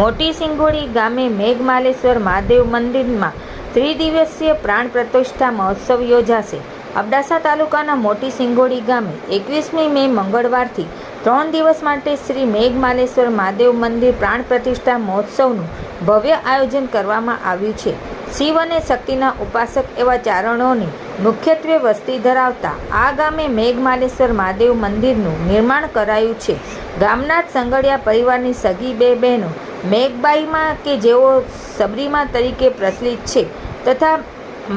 મોટી સિંગોડી ગામે મેઘમાલેશ્વર મહાદેવ મંદિરમાં ત્રિદિવસીય પ્રાણ પ્રતિષ્ઠા મહોત્સવ યોજાશે. અબડાસા તાલુકાના મોટી સિંગોડી ગામે એકવીસમી મે મંગળવારથી ત્રણ દિવસ માટે શ્રી મેઘમાલેશ્વર મહાદેવ મંદિર પ્રાણ પ્રતિષ્ઠા મહોત્સવનું ભવ્ય આયોજન કરવામાં આવ્યું છે. શિવ અને શક્તિના ઉપાસક એવા ચારણોની મુખ્યત્વે વસ્તી ધરાવતા આ ગામે મેઘમાલેશ્વર મહાદેવ મંદિરનું નિર્માણ કરાયું છે. ગામના સંગડિયા પરિવારની સગી બે બહેનો મેઘબાઈમાં કે જેઓ સબરીમા તરીકે પ્રચલિત છે તથા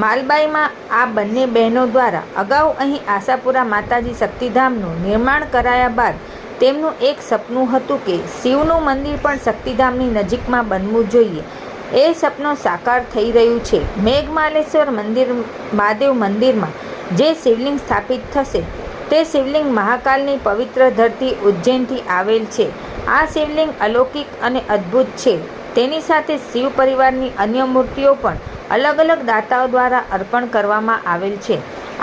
માલબાઈમાં આ બંને બહેનો દ્વારા અગાઉ અહીં આશાપુરા માતાજી શક્તિધામનું નિર્માણ કરાયા બાદ તેમનું એક સપનું હતું કે શિવનું મંદિર પણ શક્તિધામની નજીકમાં બનવું જોઈએ. એ સપનું સાકાર થઈ રહ્યું છે. મેઘમાલેશ્વર મંદિર, મહાદેવ મંદિરમાં જે શિવલિંગ સ્થાપિત થશે તે શિવલિંગ મહાકાલની પવિત્ર ધરતી ઉજ્જૈનથી આવેલ છે. આ શિવલિંગ અલૌકિક અને અદ્ભુત છે. તેની સાથે શિવ પરિવારની અન્ય મૂર્તિઓ પણ અલગ અલગ દાતાઓ દ્વારા અર્પણ કરવામાં આવેલ છે.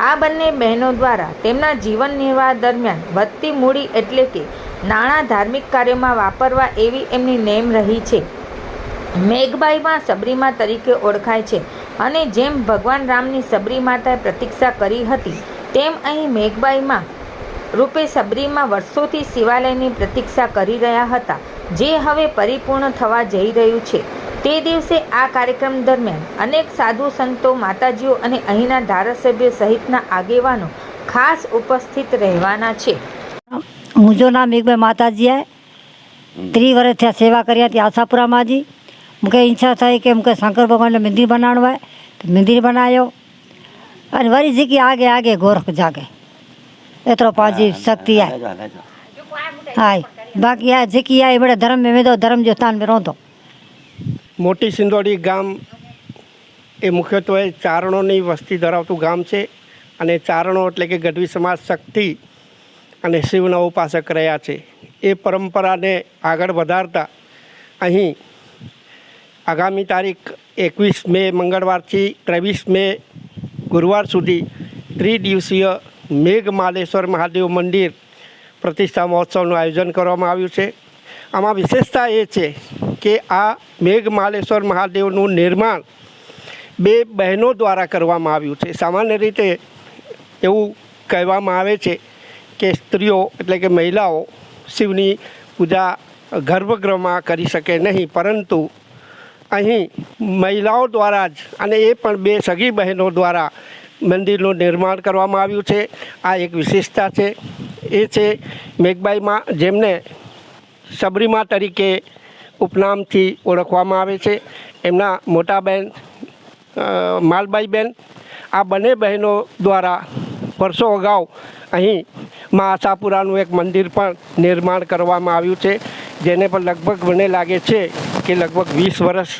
આ બંને બહેનો દ્વારા તેમના જીવન નિર્વાહ દરમિયાન વધતી મૂડી એટલે કે નાણાં ધાર્મિક કાર્યોમાં વાપરવા એવી એમની નેમ રહી છે. મેઘબાઈમાં સબરીમા તરીકે ઓળખાય છે અને જેમ ભગવાન રામની સબરી માતાએ પ્રતીક્ષા કરી હતી, તેમ અહીં મેઘબાઈમાં રૂપે સબરીમાં વર્ષોથી શિવાલયની પ્રતીક્ષા કરી રહ્યા હતા જે હવે પરિપૂર્ણ થવા જઈ રહ્યું છે. તે દિવસે આ કાર્યક્રમ દરમિયાન અનેક સાધુ સંતો માતાજીઓ અને અહીંના ધારાસભ્ય સહિતના આગેવાનો ખાસ ઉપસ્થિત રહેવાના છે. હું જો નામ મેઘભાઈ માતાજી ત્રીસ વર્ષ ત્યાં સેવા કર્યા હતી આશાપુરામાંથી. મૂકે ઈચ્છા થઈ કે મૂકે શંકર ભગવાનનું મંદિર બનાવવાય મંદિર બનાવ્યો. અને વરી જીકી આગે આગે ગોરખ જાગે. एतिरो पंहिंजी शक्ति आहे हा बाक़ी आहे जेकी आहे बड़े धर्म में वेंदो धर्म जो स्थान में रहंदो મોટી સિંદોડી ગામ એ મુખ્યત્વે ચારણોની વસ્તી ધરાવતું ગામ છે અને ચારણો એટલે કે ગઢવી સમાજ શક્તિ અને શિવના ઉપાસક રહ્યા છે એ પરંપરાને આગળ વધારતા અહીં આગામી તારીખ એકવીસ મે મંગળવારથી ત્રેવીસ મે ગુરુવાર સુધી ત્રિદિવસીય મેઘમાલેશ્વર મહાદેવ મંદિર પ્રતિષ્ઠા મહોત્સવનું આયોજન કરવામાં આવ્યું છે. આમાં વિશેષતા એ છે કે આ મેઘમાલેશ્વર મહાદેવનું નિર્માણ બે બહેનો દ્વારા કરવામાં આવ્યું છે. સામાન્ય રીતે એવું કહેવામાં આવે છે કે સ્ત્રીઓ એટલે કે મહિલાઓ શિવની પૂજા ગર્ભગૃહમાં કરી શકે નહીં, પરંતુ અહીં મહિલાઓ દ્વારા જ અને એ પણ બે સગી બહેનો દ્વારા મંદિરનું નિર્માણ કરવામાં આવ્યું છે. આ એક વિશેષતા છે. એ છે મેઘબાઈમાં જેમને સબરીમા તરીકે ઉપનામથી ઓળખવામાં આવે છે. એમના મોટા બહેન માલબાઈબેન આ બંને બહેનો દ્વારા વર્ષો અગાઉ અહીં મા આશાપુરાનું એક મંદિર પણ નિર્માણ કરવામાં આવ્યું છે. જેને પણ લગભગ મને લાગે છે કે લગભગ વીસ વર્ષ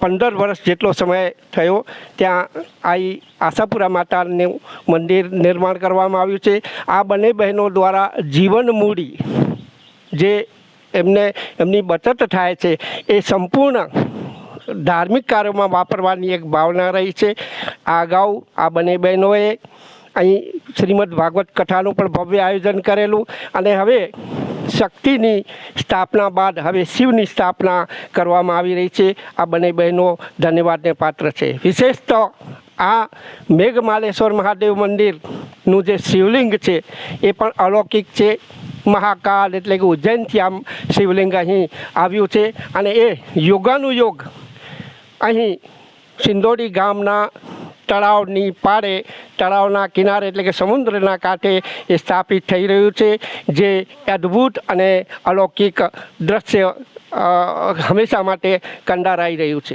પંદર વર્ષ જેટલો સમય થયો, ત્યાં આઈ આશાપુરા માતાનું મંદિર નિર્માણ કરવામાં આવ્યું છે. આ બંને બહેનો દ્વારા જીવન મૂડી જે એમને, એમની બચત થાય છે, એ સંપૂર્ણ ધાર્મિક કાર્યોમાં વાપરવાની એક ભાવના રહી છે. આ અગાઉ આ બંને બહેનોએ અહીં શ્રીમદ ભાગવત કથાનું પણ ભવ્ય આયોજન કરેલું અને હવે શક્તિની સ્થાપના બાદ હવે શિવની સ્થાપના કરવામાં આવી રહી છે. આ બંને બહેનો ધન્યવાદને પાત્ર છે. વિશેષ તો આ મેઘમાલેશ્વર મહાદેવ મંદિરનું જે શિવલિંગ છે, એ પણ અલૌકિક છે. મહાકાલ એટલે કે ઉજ્જૈનથી આમ શિવલિંગ અહીં આવ્યું છે અને એ યોગાનુયોગ અહીં સિંદોડી ગામના તળાવની પાળે, તળાવના કિનારે એટલે કે સમુદ્રના કાંઠે એ સ્થાપિત થઈ રહ્યું છે, જે અદ્ભુત અને અલૌકિક દ્રશ્ય હંમેશા માટે કંડારાઈ રહ્યું છે.